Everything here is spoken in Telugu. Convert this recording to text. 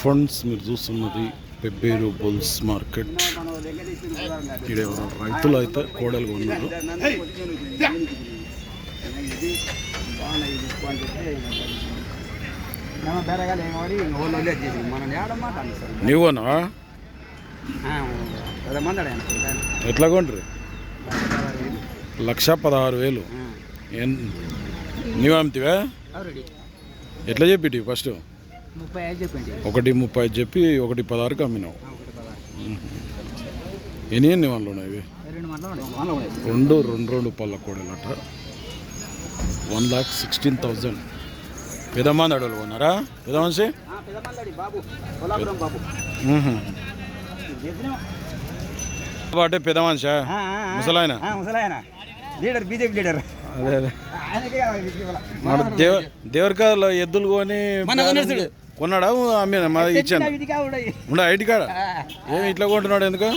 ఫండ్స్ మీరు చూస్తున్నది పెబ్బేరు బుల్స్ మార్కెట్. ఇక్కడ రైతులు అయితే కోడలు ఉన్నారు అడిగాను ఎట్లా కొండ్రి లక్ష పదహారు వేలు. ఏం? నీవు అమ్మితివా? ఎట్లా చెప్పిటివి ఫస్ట్? ఒకటి ముప్పై ఐదు చెప్పి ఒకటి పదహారుకి అమ్మినావు. ఎన్ని ఎన్ని వాళ్ళు ఉన్నాయి ఇవి? రెండు రెండు రెండు పళ్ళ కోడలట. One lakh sixteen thousand. పెదమంది అడవులు కొన్నారా? కొల్లాపురం బాబు. అంటే పెద్ద మనిషా? ముసలాయన? Leader BJP leader. అదే అదే. దేవరకాయలో ఎద్దులు కొని. కొన్నాడా? అమ్మిన మా ఇచ్చాను. ఉండ ఐటీ కాడ ఆ, ఏమి ఇట్లా కొంటున్నాడు ఎందుకు?